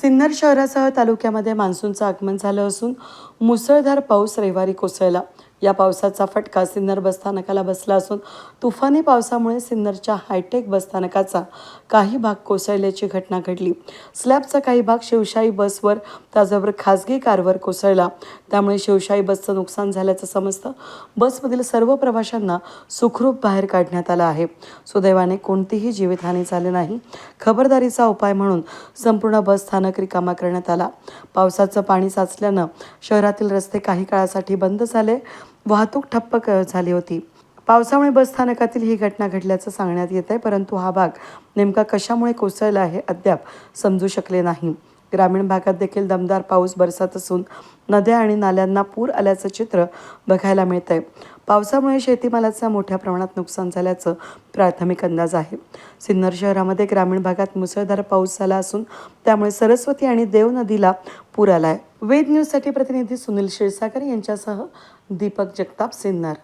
सिन्नर शहरासह तालुक्यामध्ये मान्सूनचं आगमन झालं असून मुसळधार पाऊस रविवारी कोसळला. या पावसाचा फटका सिन्नर बसस्थानकाला बसला असून तुफानी पावसामुळे सिन्नरच्या हायटेक बसस्थानकाचा काही भाग कोसळल्याची घटना घडली. स्लॅबचा काही भाग शिवशाही बसवर त्याचबरोबर खासगी कारवर कोसळला. त्यामुळे शिवशाही बसचं नुकसान झाल्याचं समजतं. बसमधील सर्व प्रवाशांना सुखरूप बाहेर काढण्यात आलं आहे. सुदैवाने कोणतीही जीवितहानी झाली नाही. खबरदारीचा उपाय म्हणून संपूर्ण बस स्थानक रिकामा करण्यात आला. पावसाचं पाणी साचल्यानं शहरातील रस्ते काही काळासाठी बंद झाले. वाहतूक ठप्प क- झाली होती. पावसामुळे बसस्थानकातील ही घटना घडल्याचं सांगण्यात येत आहे परंतु हा भाग नेमका कशामुळे कोसळला आहे अद्याप समजू शकले नाही. ग्रामीण भागात देखील दमदार पाऊस बरसत असून नद्या आणि नाल्यांना पूर आल्याचं चित्र बघायला मिळत आहे पावसामुळे शेतीमालाचं मोठ्या प्रमाणात नुकसान झाल्याचं प्राथमिक अंदाज आहे. सिन्नर शहरामध्ये ग्रामीण भागात मुसळधार पाऊस झाला असून त्यामुळे सरस्वती आणि देव नदीला पूर आला आहे वेद न्यूजसाठी प्रतिनिधी सुनील क्षीरसागर यांच्यासह दीपक जगताप सिन्नर.